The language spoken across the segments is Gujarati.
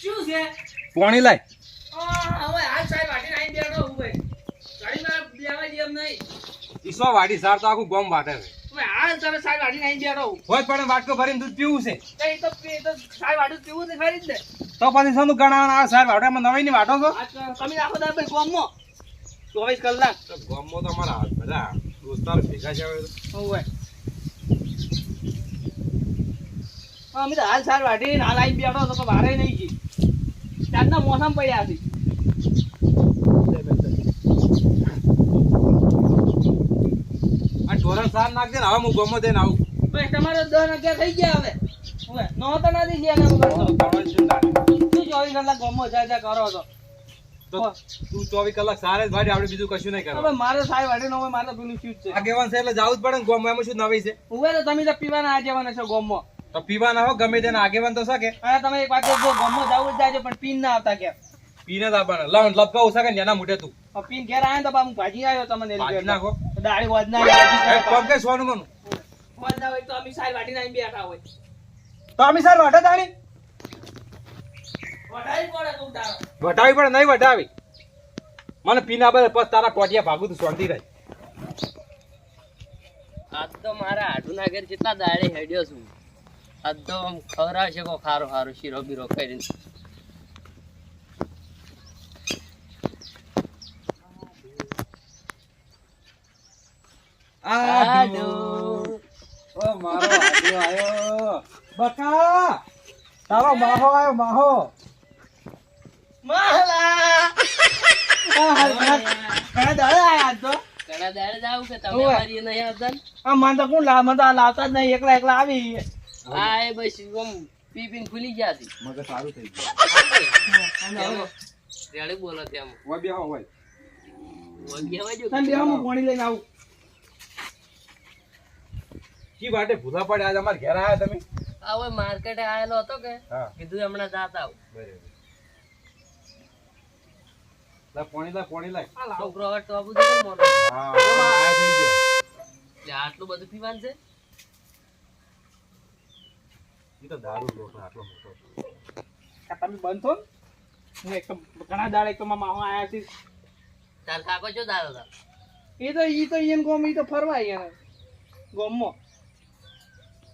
શું છે? પાણી લાય. હવે આ સાહેબ વાટી આવીને બેઠો ઉભે ગાડી માં બેવા જેમ નહીં. ઈસો વાડી સાર તો આખું ગોમ વાટે છે. હવે આ તમે સાહેબ આવીને બેઠો હું હોય પણ વાટકો ભરીને દૂધ પીવું છે. એ તો એ તો સાહેબ વાટું પીવું છે ખરી જ ને. તો પછી શું ગણાવવાના? આ સાર વાટામાં નવાઈ ની વાટો છો? તમે રાખો તો ભાઈ ગોમમાં. ચોવીસ કલાક. ગોમમાં તો અમારા બધા દોસ્તાર ભેગા છે. હવે તો. હોય અમે તો હાલ સાહેબ વાટીને હાલ આવીને બેઠો તો વારે નહીં જી ત્યારના મોસમ પડ્યા છે. ધોરણ સાર નાખજે ને હવે હું ગોમમાં જઈને આવું. ભાઈ તમારો દસ અગિયાર થઈ ગયા હવે. હવે નો ગયા એના. શું ચોવીસ કલાક ગમો જાય જાય કરો તો તો ચોવીસ કલાક સારે જ ભાઈ આપણે બીજું કશું નહીં હવે મારે સાહેબ વાટીને નો મારે પેલું શું જ છે આગેવાન છે એટલે જવું જ પડે ને ગોમ એમાં શું નવી છે? ઉભે તો તમે તો પીવાના આ જવાના છો ગોમમાં તો પીવાના હો ગમે તેના આગેવાન તો શકે. અને તમે એક વાત જો ગમો જવું જ જાય પણ પીન ના આવતા કે પીને જ આપવાના લાવ લપકાવું શકે ને એના મોઢે તું. પીન ઘેર આયા ને તો પાછું ભાજી આવ્યો તમને ભાજી. નાખો. દાળી વાજ ના એ કોમ કે સોનું મનું વધ ના હોય તો અમે સાહેબ વાટી નાઈ બેઠા હોય. તો અમે સાર વાટા તાણી વટાવી પડે તું તારો. વટાવી પડે નહીં વટાવી મને પીના બદલે પછી તારા કોટિયા ભાગું તું શાંતિ રહે. આજ તો મારા હાડુના ઘેર કેટલા દાડે હેડ્યો છું. આજ તો છે ખવડાવશે કો ખારો ખારો શીરો બીરો કરીને આદુ. ઓ મારો આદુ આયો બકા તારો માહો આયો માહો માહલા! આ હાલ ઘણા- ઘણા દાડા આયા તો. ઘણા દાડે જાવ કે તમે ઓવે. નહીં આવતા આ મને તો કોણ લાવ- મને તો લાવતા જ નહીં એકલા એકલા આવી આ એ બસ ઓમ પી પીને ફૂલી ગયા હતી મગર સારું થઈ ગયું. રેડે બોલો ત્યાં હોય બેહો બે હોય જો તમે બે હું પાણી લઈને આવું. કી વાટે ભૂલા પડે આજ અમાર ઘેર આયા તમે? આ ઓય માર્કેટે આયેલો હતો કે કીધું હમણાં જાતા આવ. બરાબર. લા પાણી લા પાણી લાય. છોકરો હવે ટોપ ને મોટો હા આ થઈ ગયો. એટલે આટલું બધું પીવાનું છે? ઈ તો દારૂ લોટ આટલો મોટો તમે બંધ થો હું એક તો ઘણા દાડા એક તો મામા આયા છે તાર કાકો હતા એ તો ઈ તો ઈયન ગોમ ઈ તો ફરવા અહીંયા ગોમમાં.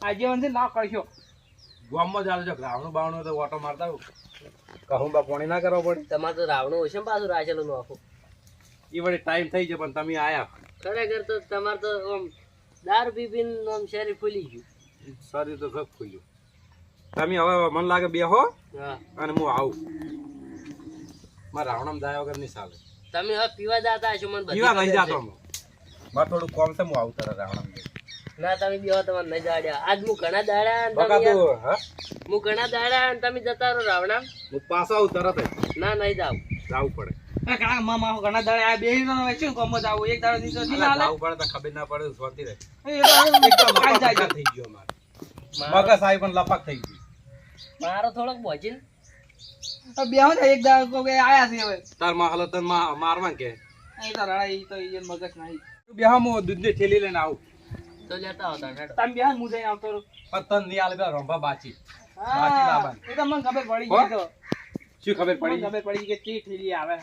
આજે વંશે ના કરશો ગામમાં ચાલે છે રાવણું બાવણું તો ઓટો મારતા. કહું બા પાણી ના કરવો પડે. તમારે તો રાવણું હશે ને પાછું રાજેલું નું આખું? ઈ વળી ટાઈમ થઈ જાય પણ તમે આયા. ખરેખર તો તમારે તો આમ દારૂ પી પીને આમ શરીર ફૂલી ગયું. શરીર તો ગપ ખુલ્યું તમે હવે મને લાગે બેહો હો અને હું આવું. મારા રાવણ જાય વગર નહીં ચાલે. તમે હવે પીવા જાતા છો મને પીવા નહીં જાતો મારે થોડું કોમ છે હું આવું તારા રાવણામ ના તમે બેહો તમારે નહીં જાડ્યા. આજ હું ઘણા દાડા હા? ઘણા દાડા અને તમે જતા રહો રાવણા હું પાછો આવું તરત ના નહીં જાવ જાવું પડે. ઘણા દાડા આ બેહી તો હવે શું આવું? એક દાડો દીધો થી ના અલા, હાલે? જાવું પડે તો ખબર ના પડે શાંતિ રહે. થઈ ગયો મારે. મગજ આવી પણ લપક થઈ ગયું. મારો થોડોક બોજીન બેહો ને એક દાડો કો કે આયા છે હવે. તારમાં હાલતમાં મારવા કે? એ તો રડા ઈ તો ઈયન મગજ નહીં તું બેહો દૂધ ને ઠેલી લઈને આવું. તો લેતા આવતા હેડો. તમ બેહો ને હું જઈને આવતો રહું. પણ તન નહીં આલે રોંભા બાચી. બાકી હા એ તો મને ખબર પડી ગઈ તો. શું ખબર પડી? ખબર પડી કે તી ઠેલી આવે.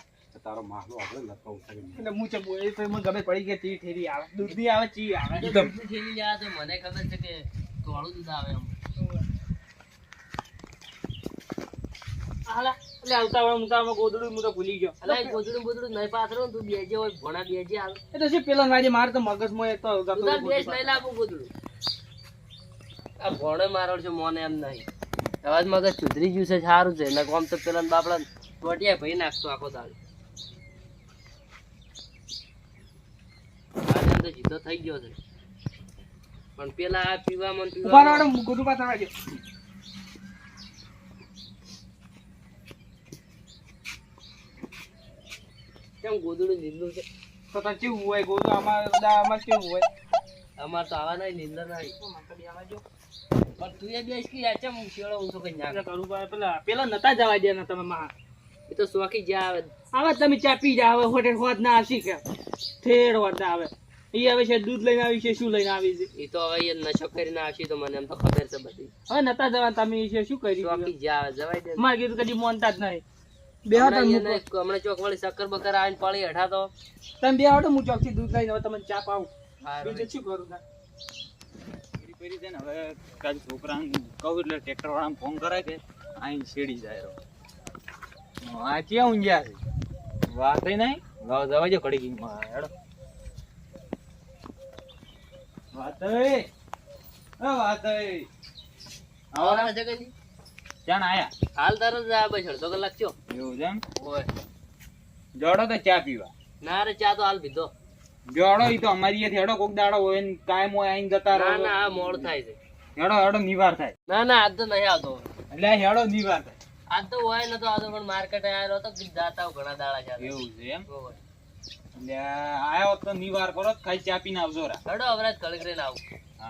તારો માહલો આપણે લખવા છે એટલે હું ચમ એ તો મને ખબર પડી કે ચી ઠેલી આવે. દૂધની આવે ચી આવે. ઈ તો- દૂધની તો મને ખબર છે કે ધોળું દૂધ આવે એમ. હાલા એટલે આવતા મુતામાં ગોદડું હું તો ભૂલી ગયો. અલા એ ગોદડું નહીં પાથરો તું બેજે હોય ભોણા બેજે આવે એ શું પેલા નાજે મારે તો મગજમાં એક તો તું તાર બેસ નહીં લાવવું ગોદડું. આ ભોણે મારો છે મોને એમ નહીં. અવાજ મગજ સુધરી ગયું છે સારું છે. ને આમ તો પેલા બાપડા ટોટિયા ભાઈ નાખતો આખો દાળ જીતો થઈ ગયો છે. પણ પેલા આ પીવામાં હું ગોદડું. કેમ ગોદડું લીધું છે? તો તને કેવું હોય? ગોદડું અમારે અમારે કેવું હોય? અમાર તો આવા નહીં નીંદર નહીં. પણ તું એ બેસ કે યાર ચમ શેળો ઊંચો કઈ ના કરું પેલા પેલા નતા જવા દે ને તમે માં એ તો શોખી જ્યાં આવે. આવા તમે ચા પી જા હવે હોટેલ હોત ના આવશી કે. થેડ હોત ના આવે. ઈ હવે છે દૂધ લઈને આવી છે શું લઈને આવી છે? એ તો હવે એ નશો કરીને આવશે તો મને એમ તો ખબર છે બધી. હવે નતા જવા તમે છે શું કરી ચોકી જા જવાય દે. મારે કીધું કદી મોનતા જ નહીં. બે હાથ હમણાં ચોક વાળી શક્કર બકર આવીને પડી હેઠા તમે બે હાટો હું ચોકથી દૂધ લઈને હવે તમને ચા બીજું શું કરું છે ને હવે કાલ છોકરાને કહું એટલે ટ્રેક્ટર વાળાને ફોન કરાય કે આઈને શેડી જાય આ ક્યાં ઊંઘ્યા છે? વાત નહીં? જવા જો ઘડી ગઈ હેડો. વાત. ચાણ આયા. હાલ તરત જ આ બસ અડધો કલાક થયો. એવું છે ઓય. જોડો તો ચા પીવા. ના રે ચા તો હાલ પીધો. જોડો ઈ તો અમારી અહીંયાથી હેડો કોક દાડો હોય ને કાયમ હોય આઈને જતા રહો. ના ના આ મોડ થાય છે. હેડો હેડો નિવાર થાય. ના ના આજ તો નહીં આવતો એટલે હેડો નિવાર થાય. આજ તો હોય નતો આવતો પણ માર્કેટ આવેલો તો જાતા ઘણા દાડા ચાલે એવું છે એમ. એટલે આયો તો નિવાર કરો ખાઈ ચા પીને આવજો રા. હેડો હમણાં જ કળક રહીને આવું અ,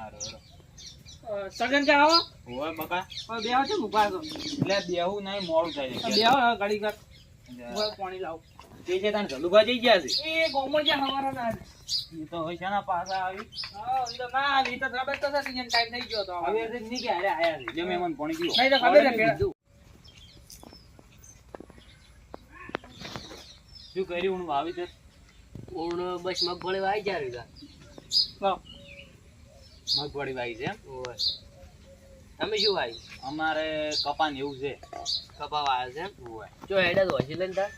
સગન કે આવો? ઓય બકા. હવે બે હાટો હું ઊભા એટલે બેહું નહીં મોડું થાય બે છે હાટો ઘડી ઘર એટલે પાણી લાવ. તે છે તાન ગલુભા જઈ ગયા છે? એ ગોમણ જે હવાના ના એ તો હોય છે ના પાછા આવી. હા, એ તો ના આવી તો ખબર તો છે કે ટાઈમ થઈ ગયો તો હવે તો નહીં કે અરે આયા છે જે મહેમાન પાણી પીવો નહીં તો ખબર છે. શું કર્યું હું વાવી ઊણ બસ મગફળી વાઈ જાય વીઘા. લાવ. મગફળી વાવી છે તમે શું વાઈ અમારે કપાન એવું છે. કપા વાયો છે જો હેડે તો હજી લઈને તાર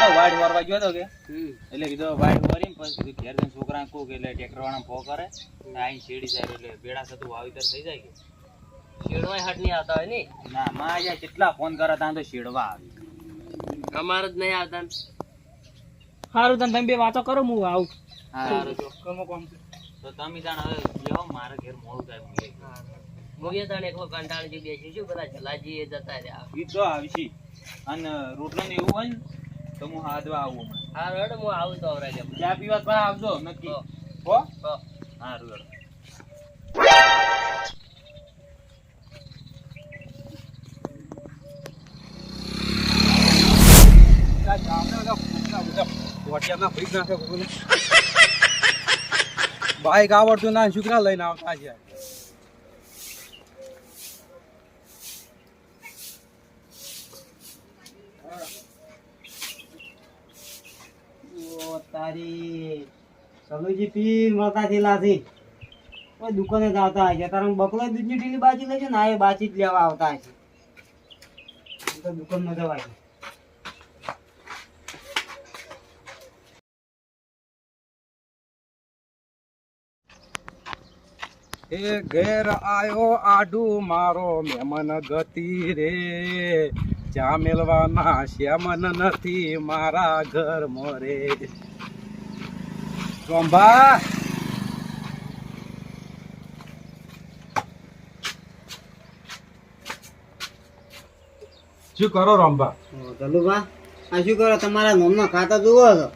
તો વાડ વારવા ગયો તો કે. એટલે કીધું વાડ વારીને પછી કીધું ઘેર જઈને છોકરાને કહું એટલે ટ્રેક્ટર વાળા ફો કરે. આઈને શેડી જાય એટલે બેડા થતું વાવીતર થઈ જાય કે. શેડવાય હાટ નહીં આવતા હોય ને? ના માં અહીંયા કેટલા ફોન કરે ત્યાં તો શેડવા આવી. અમારે જ નહીં આવતા સારું તને તમે બે વાતો કરો હું આવું. સારું તો. કોમ છે. તો તમે જાણ હવે બેહો મારે ઘેર મોડું થાય હું મોગિયા તાણે એકલો કંટાળી બેસી છું બધા જલાજી એ જતા રહ્યા. ઈ તો આવશી. અને રોટલો ને એવું હોય ને તો હું હાથવા આવું હમણાં. હા રડ હું આવું તો જાય ચા પીવા તો આવજો નક્કી. હો. હો. હેડો. ગામના બધા ફૂટના બધા વટિયાના ભરી નાખે બાઈક આવડતું ના છોકરા લઈને આવતા છે. તારી સલુજી પીર મળતા થયેલા છે દુકાને જ આવતા તારા બકલો દૂધની ઢીલી બાજી લેજો ને, આ એ બાજી જ લેવા આવતા છે. તો દુકાનમાં જવાય એ ઘેર આયો આડું મારો મેમન ગતિ રે. ચા મેલવાના શ્યામન નથી મારા ઘર મોરે. ચોંભા શું કરો રંભા? ધલુભા આ શું કરો? તમારા નોમના ખાતા જુઓ છો?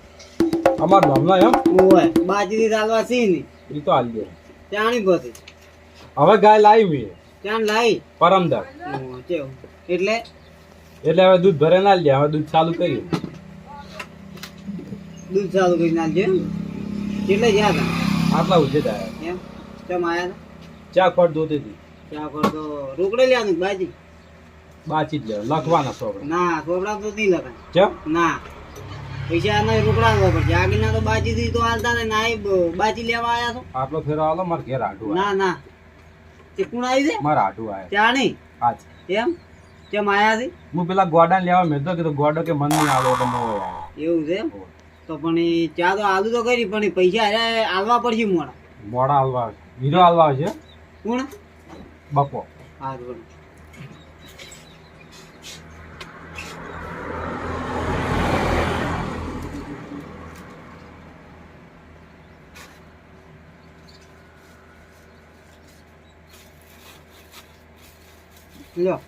અમાર નોમના એમ? ઓય બાજી ચાલવા સી ની એ તો હાલ દે ચાણી ગોતી. હવે ગાય લાવી મેં ત્યાં લાવી પરમદાર એટલે? એટલે હવે દૂધ ભરે ના લે હવે દૂધ ચાલુ કર્યું દૂધ ચાલુ કરી ના એમ? એટલે જ્યાં હતા? આટલા ઉજે આવ્યા એમ? કેમ આયા ચા ખોટ દોતી હતી. ચા પર તો રોકડે લેવાનું બાજી? બાચી જ લે લખવાના સોપડા. ના સોપડા તો નહીં લખાય કેમ? ના. પૈસા ના રોકડા લેવા પડશે આગળના તો બાજી થી તો હાલતા ને ના બાજી લેવા આયા છો આટલો ફેરો આલો મારે ઘેર આઢું ના ના. તે કોણ આવી છે? મારે આઢું આવે ત્યાં નહીં? આજ એમ? કેમ આયા છે? હું પેલા ગોડા લેવા મેં તો કીધું ગોડો કે મન નહીં આલો તો આવે એવું છે? તો પણ ચા તો આલુ તો કરી પણ પૈસા હારે આલવા પડશે મોડા. મોડા હાલવા આવે. હીરો હાલવા આવે છે કોણ? બકો હા લ્યો.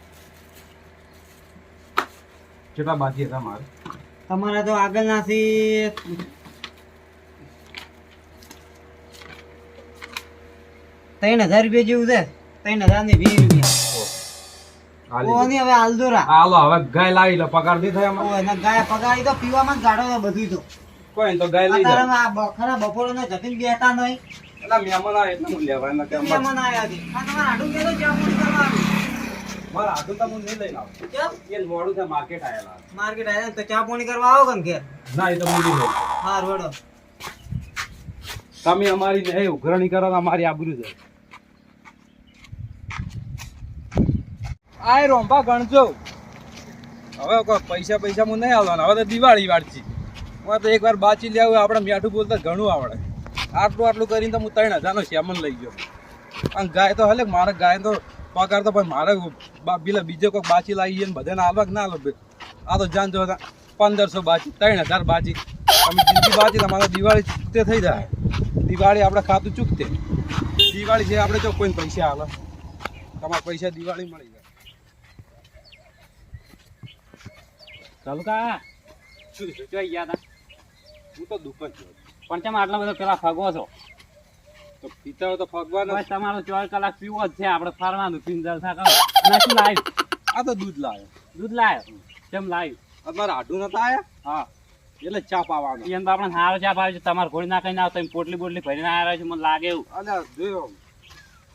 કેટલા બાકી હતા મારે? તમારા તો આગળનાથી ત્રણ હજાર રૂપિયા જેવું છે. ત્રણ હજાર ને વીસ રૂપિયા. ઓની હવે હાલો હવે ગાય લાવી લે પગાર દે થાય એના ગાય પગારી તો પીવામાં ગાડો બધું તો. કોઈ તો ગાય લઈ અત્યારે આ બખરા બપોરે ને જમીન બેઠા નહીં. એટલે મહેમાન આવે એટલે હું લેવા એના મહેમાન આયા છે. આ તમારે આડું કેતો ચા કરવાનું મારા હાથું તો હું નહીં લઈને આવું. કેમ? એ મોડું છે માર્કેટ આયેલા. માર્કેટ આયા તો ચા પાણી કરવા આવો કેમ ઘેર ના એ તો હું નહીં હાર વડો તમે અમારી નહીં ઉઘરાણી કરો અમારી આબરૂ છે. આય રોંભા ગણજો. હવે કોઈ પૈસા પૈસા હું નહીં આવવાના હવે તો દિવાળી વાળજી હું તો એકવાર બાચી લેવું આપણે મીઠું બોલતા ઘણું આવડે. આટલું આટલું કરીને તો હું ત્રણ હજારનો સેમન લઈ ગયો. અને ગાય તો હલે મારે ગાય તો પગાર તો પણ મારે પેલા બીજો કોઈ બાચી લાવી ને બધાને આલવા કે ના આલો આ તો જાન જો પંદરસો બાચી ત્રણ હજાર બાચી. તમે જિંદગી બાચી તમારે દિવાળી ચૂકતે થઈ જાય. દિવાળી આપણે ખાતું ચૂકતે. દિવાળી છે આપણે જો કોઈ પૈસા આવે તમારા પૈસા દિવાળી મળી જાય. ચાલુ કા? શું? ગયા તા? હું તો દુકાન જ પણ ચમ આટલા બધા પેલા ફાગો છો? તો પિતા તો ભગવાન બસ તમારો ચોવીસ કલાક પીવો જ છે. આપણે ફરવાનું પીને જલસા કરો લાવ્યું. આ તો દૂધ લાવ્યો. દૂધ લાવ્યો? કેમ લાવ્યું? અમારા આડું નતા આવ્યા હા. એટલે ચા પાવાનો. એમ તો આપણે સારો ચા પાવે છે. તમારે ઘોડી ના કઈ ના આવતા પોટલી બોટલી ભરીને આવ્યા છે. મને લાગે એવું. અને જોયો.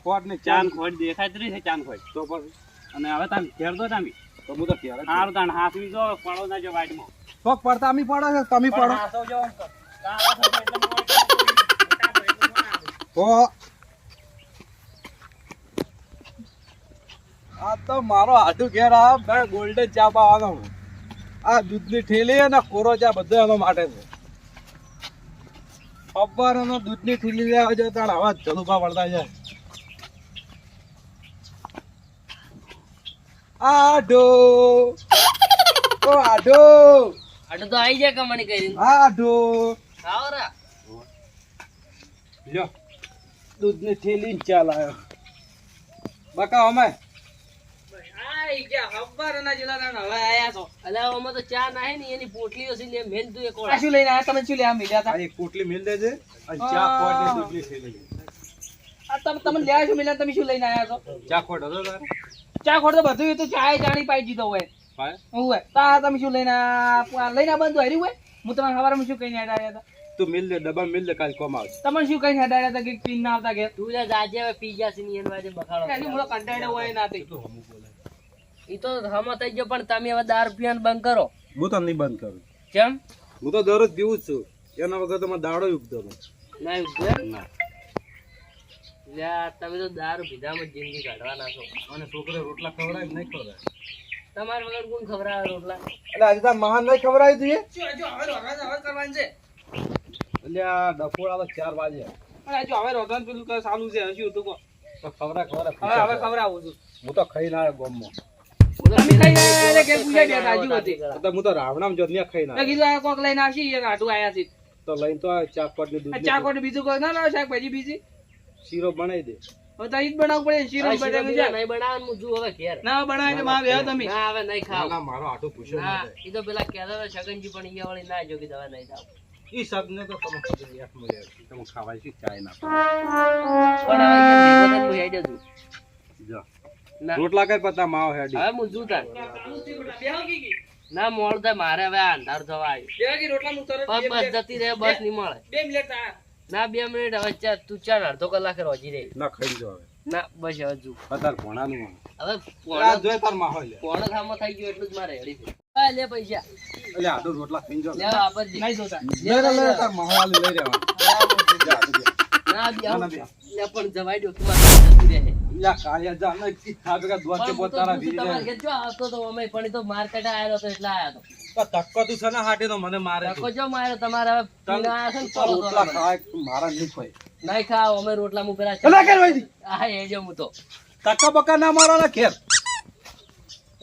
ખોટ ને ચાન ખોટ દેખાય જ છે ચાન ખોટ. તો પછી? અને હવે તમે ઘેર દો તમે. તો હું તો ઘેર સારું તાણ હાથવી જો પડો ના જો વાઈટમાં તો પડતા અમે પડે છે તમે પડો તો આ તો મારો હાથું ઘેર આ બે ગોલ્ડન ચા પાવાનો હું. આ દૂધની ઠેલી અને કોરો ચા બધો એનો માટે છે. સવારનો દૂધની ઠેલી લેવા જાય તાર આવા જલુપા પડતા જાય. આઢો ઓ આઢો આટલું તો આવી જાય કમાણી કરીને. આઢો આવો રા. લ્યો. દૂધની થેલી ચાલ ચા લાવ્યો બકા અમે? આઈ ગયા હવારના જેલા હવે આયા છો. અલ્યા આમાં તો ચા નાહે ને એની પોટલીઓ છે મેન તું એક આ શું લઈને આયા તમે? શું લેવા મળ્યા હતા આ એક પોટલી મિલ દેજે ખોટ ચા ચા તો બધું એ તો ચાય જાણી પાઈ દીધો હોય. હોય. તા તમે શું લઈને લઈને બંધ હાર્યું હોય? હું તમારે સવારમાં શું કહીને આવ્યા હતા? તું મિલ દે ડબ્બા મિલ દે કાલ કોમ આવશે. તમે શું કહીને હેડાડ્યા હતા કે પીન ના આવતા કે? તું લે જાજે હવે પી ગયા છે ને એના બખાડો એની મૂળો કંટાળ્યો હોય ના તે ઈ તો હમ થઈ ગયો પણ તમે હવે દારૂ પીવાનું બંધ કરો. હું તો નહીં બંધ કરું. કેમ? હું તો દરરોજ પીવું છું. એના વગર તો દાડો ઉગતો ના ઉભેર ના. તમે તો દારૂ પીધામાં જ જિંદગી કાઢવાના છો. અને છોકરો રોટલા ખવડાય નહીં ખવડાય તમારા વગર કોણ ખવડાવે રોટલા? એટલે આજે મહાન નહીં ખવડાવી દઈએ શું હજુ હવે રોધવાનું હવે કરવાનું છે. એટલે ચાર વાગે. હજુ હવે રોધવાનું પેલું કઈ ચાલુ છે શું તો ખવડા ખવડા હવે હવે ખવડાવું છું. હું તો ગોમમાં. હતી તો હું તો રાવણામ જો કોક લઈને આવશે આટું આયા છે. તો લઈને તો આ ને દૂધ ચા બીજું કોઈ ના લાવો શાકભાજી બીજી? શીરો બનાવી દે. હવે તો ઈ જ બનાવવું પડે શીરો હવે શીરો બટાકા બીરો છે. નહીં બનાવવાનું હું જું હવે ઘેર. ના બનાવે માં બેહો તમે. ના હવે નહીં ખાવ. ના મારો આટો પૂછો ના ના ઈ તો પેલા કહેતા હતા છગનજી પણ અહીંયા વાળી ના જોગી દવા નહીં દાવ ઈ સગને તો તમે ખબર યાદ મળે તમે ખાવાય છે ચાય ના પણ હું હેડ્યો છું. જો. ના. રોટલા કઈ પતા માવો હેડી હવે હું જું તાર બેહો કી કી. ના મોડ થાય મારે હવે અંધાર થવા આવ્યું. રોટલા હું તરત બસ બસ જતી રહે બસ નહીં મળે. બે મિનિટ આ. ના બે મિનિટ હવે ચાર તું ચાર અડધો કલાક રોજી રહી. ના ખાઈ જો હવે. ના બસ હવે જુ ભણાનું મને હવે પોણો જોઈ તાર માહોલ લે પોણો થઈ ગયો એટલું જ મારે હેડી છે હા, લે પૈસા. એટલે રોટલા ખાઈ જો લે વાપરજે નહીં જોતા. લઈ લે લે તાર માહોલ લઈ રહેવા. જા તું જા. ના બી ના, ના, લે પણ જવાઈ દો તું આ જતું રહે. યા કાળિયા જા ને ઈ ખાધે કે દોત કે પણ હું તો તારા જોઉં છું વીરે. તમારે ઘેર જો આવતો તો અમે પણ તો માર્કેટે આયેલો તો એટલે આયો તો. ધક્કો તું છે ને હાટે તો મને મારે ધક્કો જો તમારે હવે પીને આયા ને રોટલા ખાય મારા નહીં ખાય. નહીં ખાવ અમે રોટલા હું પેલા અલા કેમ ભાઈ હા એ જો હું તો. ટક્કા બક્કા ના મારો ને ઘેર.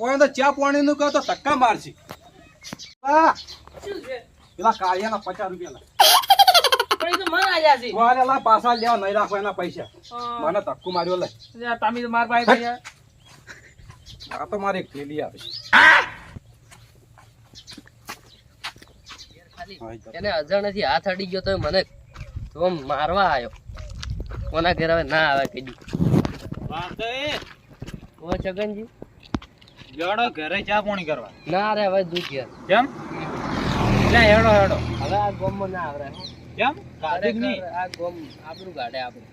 કોઈ તો ચા પાણી નું કહો તો ટક્કા મારશે. પેલા કાળિયા ના પચાસ રૂપિયા લા. પણ એ તો મને આયા છે. વારે લા પાછા લેવા નહીં રાખો એના પૈસા. મને ધક્કુ માર્યો લે. તમે માર ભૈયા. આ તો મારી એક આવે એને અજાણેથી હાથ અડી ગયો તો મને તો મારવા આવ્યો કોના ઘેર હવે ના આવે કીધું. વાત. એ ઓ છગનજી. જડો ઘરે ચા પાણી કરવા. ના રે હવે દૂધ ઘેર. કેમ? એટલે હેડો હેડો. હવે આ ગોમ ના આવરે. કેમ? જ નહીં. આ ગોમ આપણું કાઢે આપણું.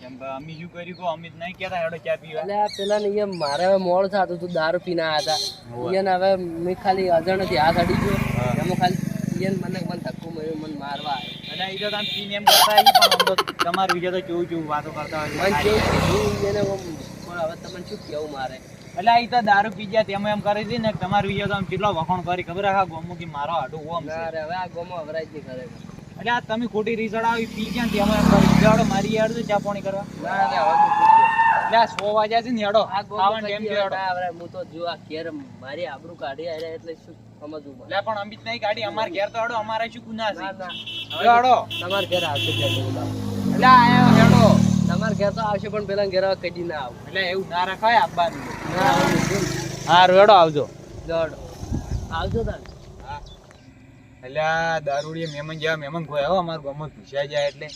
કેમ અમી શું કર્યું કહો? અમિત નહીં કહેતા હેડો ચા પીવા. એટલે પેલા ને મારે મોડ થાતું તું દારૂ પીના હતા. અહીંયા હવે મેં ખાલી અજાણથી હાથ અડી ગયો. એમાં ખાલી અહીંયા મને મને ધક્કો માર્યો મને મારવા એટલે એ તો તમે પીને એમ કરતા હશો, પણ આમ તમારું વિશે તો કેવું કેવું વાતો કરતા મને કેવું એને હવે તમને શું કેવું મારે? એટલે એ તો દારૂ પી ગયા તેમ એમ કરી હતી ને તમારું વિશે તો આમ કેટલો વખણ કરી ખબર આખા ગોમો કે મારો હાડું ઓમ છે. ના હવે આ ગોમો અવરાય જ નહીં ખરેખર એટલે આ તમે ખોટી રીસડ આવી પી ગયા તેમ એમ કરી જાડો મારી યાર તો ચા પાણી કરવા. એટલે આ સો વાગ્યા છે ને હેડો આ ખાવાનું ટાઈમ કદી હેડો. હું તો જો આ ઘેર મારી આબરૂ કાઢી આવ્યા એટલે શું સમજવું? એટલે પણ અમિત નહીં કાઢી અમારે ઘેર તો હેડો અમારે શું ગુના છે? હેડો. તમાર ઘેર આવશે એટલે આયો હેડો. તમાર ઘેર તો આવશે પણ પેલા ઘેર કદી ના આવું. એટલે એવું ના રખાય આપવાનું હા રેડો આવજો. આવજો એટલે આ દારૂડિયા મહેમાન જેવા મેમન ખોયા હો અમાર ગમત ઘૂસ્યા જાય એટલે.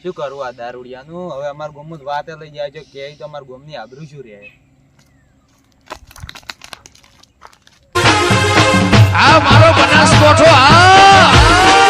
શું કરવું આ દારૂડિયાનું? હવે અમાર ગમત વાતે લઈ જાય છે કે તો અમારું ગમની આબરૂ શું રહે? આ મારો બનાસકોઠો આ